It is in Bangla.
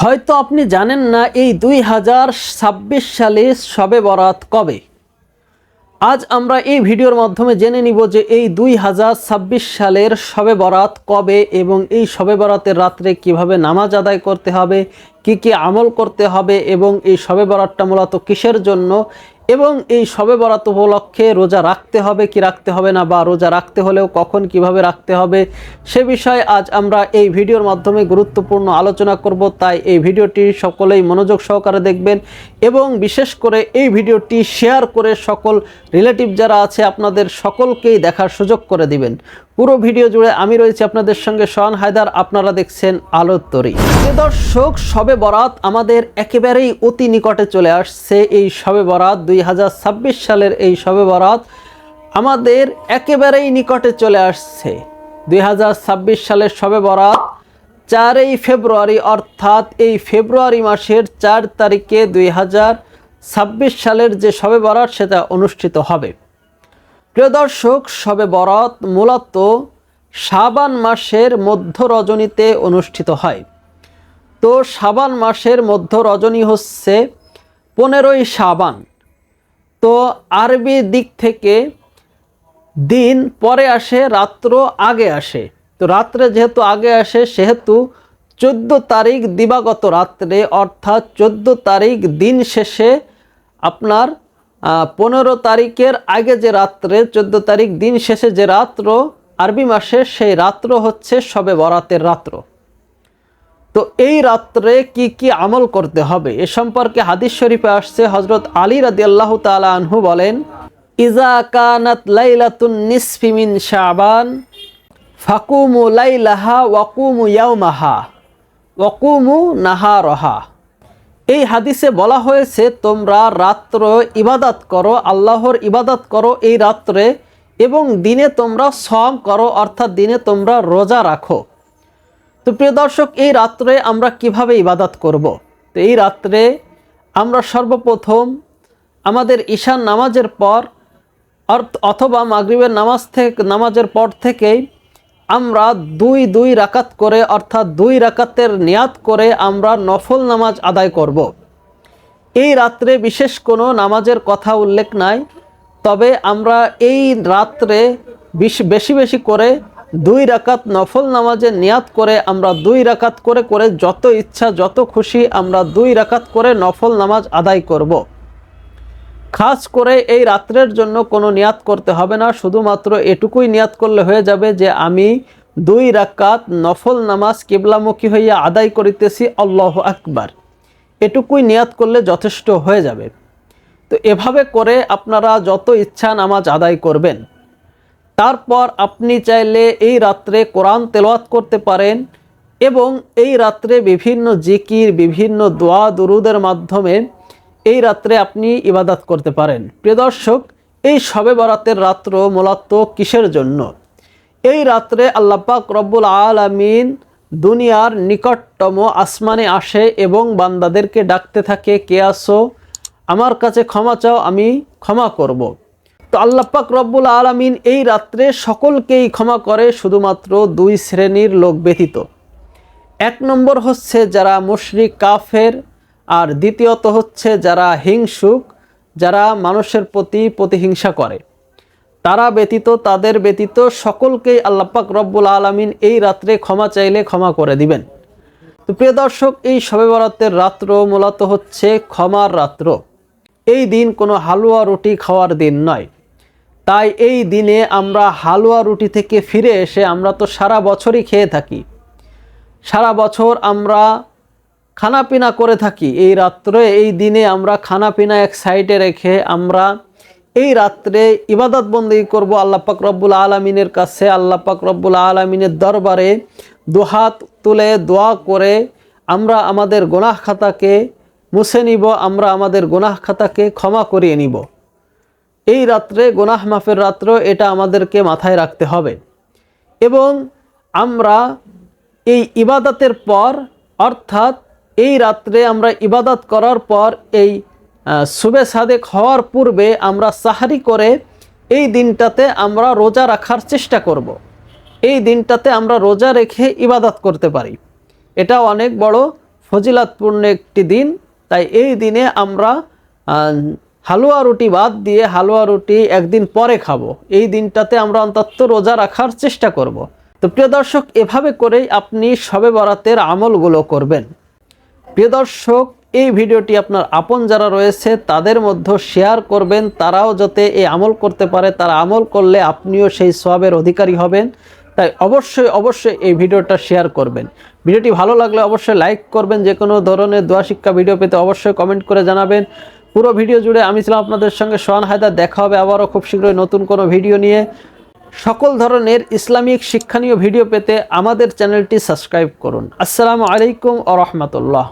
হয়তো আপনি জানেন না এই দুই হাজার ছাব্বিশ সালে সবে বরাত কবে। আজ আমরা এই ভিডিওর মাধ্যমে জেনে নিব যে এই দুই হাজার ছাব্বিশ সালের সবে বরাত কবে এবং এই সবে বরাতের রাত্রে কীভাবে নামাজ আদায় করতে হবে, কি কি আমল করতে হবে এবং এই সবে বরাতটা মূলত কিসের জন্য এবং এই সবে বরাত উপলক্ষে রোজা রাখতে হবে, কি রাখতে হবে না, বা রোজা রাখতে হলেও কখন কীভাবে রাখতে হবে, সে বিষয়ে আজ আমরা এই ভিডিওর মাধ্যমে গুরুত্বপূর্ণ আলোচনা করব। তাই এই ভিডিওটি সকলেই মনোযোগ সহকারে দেখবেন এবং বিশেষ করে এই ভিডিওটি শেয়ার করে সকল রিলেটিভ যারা আছে, আপনাদের সকলকেই দেখার সুযোগ করে দিবেন। পুরো ভিডিও জুড়ে আমি রয়েছি আপনাদের সঙ্গে। সোহান হায়দার, আপনারা দেখছেন আলোর তরি। প্রিয় দর্শক সবে বরাত আমাদের একেবারেই অতি নিকটে চলে আসছে এই সবে বরাত, দুই হাজার ছাব্বিশ সালের এই সবে বরাত আমাদের একেবারেই নিকটে চলে আসছে। দুই হাজার ছাব্বিশ সালের সবে বরাত, চারই ফেব্রুয়ারি, অর্থাৎ এই ফেব্রুয়ারি মাসের চার তারিখে দুই হাজার ছাব্বিশ সালের যে সবে বরাত, সেটা অনুষ্ঠিত হবে। প্রিয় দর্শক, সবে বরাত মূলত শাবান মাসের মধ্য রজনীতে অনুষ্ঠিত হয়। তো শাবান মাসের মধ্য রজনী হচ্ছে পনেরোই শাবান। তো আরবি দিক থেকে দিন পরে আসে, রাত্র আগে আসে। তো রাত্রে যেহেতু আগে আসে, সেহেতু চোদ্দ তারিখ দিবাগত রাত্রে, অর্থাৎ চোদ্দ তারিখ দিন শেষে আপনার পনেরো তারিখের আগে যে রাত্রে, চোদ্দ তারিখ দিন শেষে যে রাত্র, আরবি মাসে সেই রাত্র হচ্ছে সবে বরাতের রাত্র। তো এই রাত্রে কি কি আমল করতে হবে? এ সম্পর্কে হাদিস শরীফে আসছে হজরত আলী রাদি আল্লাহ তালা আনহু বলেন ইজা কানাত লাইলাতুন নিসফিমিন শাবান, ফাকুমু লাইলাহা ওয়াকুমু ইয়াউমাহা ওয়াকুমু নাহারহা। এই হাদিসে বলা হয়েছে, তোমরা রাত্র ইবাদাত করো, আল্লাহর ইবাদাত করো এই রাত্রে এবং দিনে তোমরা সম করো, অর্থাৎ দিনে তোমরা রোজা রাখো তো প্রিয় দর্শক, এই রাত্রে আমরা কীভাবে ইবাদাত করব। তো এই রাত্রে আমরা সর্বপ্রথম আমাদের ঈশান নামাজের পর অথবা মাগরিবের নামাজ থেকে নামাজের পর থেকেই আমরা দুই দুই রাকাত করে, অর্থাৎ দুই রাকাতের নিয়াত করে আমরা নফল নামাজ আদায় করব। এই রাত্রে বিশেষ কোনো নামাজের কথা উল্লেখ নাই, তবে আমরা এই রাত্রে বেশি বেশি করে দুই রাকাত নফল নামাজের নিয়াত করে, আমরা দুই রাকাত করে করে যত ইচ্ছা, যত খুশি আমরা দুই রাকাত করে নফল নামাজ আদায় করব। খাস করে এই রাত্রের জন্য কোনো নিয়াত করতে হবে না, শুধুমাত্র এটুকুই নিয়াত করলে হয়ে যাবে যে আমি দুই রাকাত নফল নামাজ কেবলামুখী হইয়া আদায় করিতেছি, আল্লাহ আকবার। এটুকুই নিয়াত করলে যথেষ্ট হয়ে যাবে। তো এভাবে করে আপনারা যত ইচ্ছা নামাজ আদায় করবেন। তারপর আপনি চাইলে এই রাত্রে কোরআন তেলাওয়াত করতে পারেন এবং এই রাত্রে বিভিন্ন জিকির, বিভিন্ন দোয়া, দুরুদের মাধ্যমে এই রাত্রে আপনি ইবাদত করতে পারেন। প্রিয় দর্শক, এই সবে বরাতের রাত্র মূলত কিসের জন্য? এই রাত্রে আল্লাপাক রব্বুল আলমিন দুনিয়ার নিকটতম আসমানে আসে এবং বান্দাদেরকে ডাকতে থাকে, কে আসো আমার কাছে ক্ষমা চাও, আমি ক্ষমা করব। তো আল্লাপাক রব্বুল আলমিন এই রাত্রে সকলকেই ক্ষমা করে, শুধুমাত্র দুই শ্রেণির লোক ব্যতীত। এক নম্বর হচ্ছে যারা মুশরিক, কাফের আর দ্বিতীয়ত হচ্ছে যারা হিংসুক, যারা মানুষের প্রতি প্রতিহিংসা করে। তারা ব্যতীত, তাদের ব্যতীত সকলকেই আল্লাপাক রব্বুল আলমিন এই রাত্রে ক্ষমা চাইলে ক্ষমা করে দিবেন। তো প্রিয় দর্শক, এই শবে বরাতের রাত্র মূলত হচ্ছে ক্ষমার রাত্র। এই দিন কোনো হালুয়া রুটি খাওয়ার দিন নয়। তাই এই দিনে আমরা হালুয়া রুটি থেকে ফিরে এসে আমরা তো সারা বছরই খেয়ে থাকি। সারা বছর আমরা খানাপিনা করে থাকি। এই রাত্রে, এই দিনে আমরা খানাপিনা এক সাইডে রেখে আমরা এই রাত্রে ইবাদত বন্দী করব আল্লাহ পাক রব্বুল আলমিনের কাছে। আল্লাহ পাক রব্বুল আলমিনের দরবারে দুহাত তুলে দোয়া করে আমরা আমাদের গোনাহ খাতাকে মুছে নিব, আমরা আমাদের গোনাহ খাতাকে ক্ষমা করিয়ে নিব। এই রাত্রে, গোনাহ মাফের রাত্র এটা আমাদেরকে মাথায় রাখতে হবে। এবং আমরা এই ইবাদতের পর, অর্থাৎ এই রাত্রে আমরা ইবাদত করার পর এই সুবে সাদেক হওয়ার পূর্বে আমরা সাহারি করে এই দিনটাতে আমরা রোজা রাখার চেষ্টা করব। এই দিনটাতে আমরা রোজা রেখে ইবাদত করতে পারি। এটা অনেক বড় ফজিলাতপূর্ণ একটি দিন। তাই এই দিনে আমরা হালুয়া রুটি বাদ দিয়ে হালুয়া রুটি একদিন পরে খাব। এই দিনটাতে আমরা অন্তত রোজা রাখার চেষ্টা করব। তো প্রিয় দর্শক, এভাবে করেই আপনি সবে বরাতের আমলগুলো করবেন। প্রিয় দর্শক, এই ভিডিওটি আপনার আপন যারা রয়েছে, তাদের মধ্যে শেয়ার করবেন, তারাও যাতে এই আমল করতে পারে। তারা আমল করলে আপনিও সেই সবের অধিকারী হবেন। তাই অবশ্যই অবশ্যই এই ভিডিওটা শেয়ার করবেন। ভিডিওটি ভালো লাগলে অবশ্যই লাইক করবেন। যে কোনো ধরনের দোয়া শিক্ষা ভিডিও পেতে অবশ্যই কমেন্ট করে জানাবেন। পুরো ভিডিও জুড়ে আমি ছিলাম আপনাদের সঙ্গে সোহান হায়দার। দেখা হবে আবারও খুব শীঘ্রই নতুন কোনো ভিডিও নিয়ে। সকল ধরনের ইসলামিক শিক্ষণীয় ভিডিও পেতে আমাদের চ্যানেলটি সাবস্ক্রাইব করুন। আসসালামু আলাইকুম আ রহমতুল্লাহ।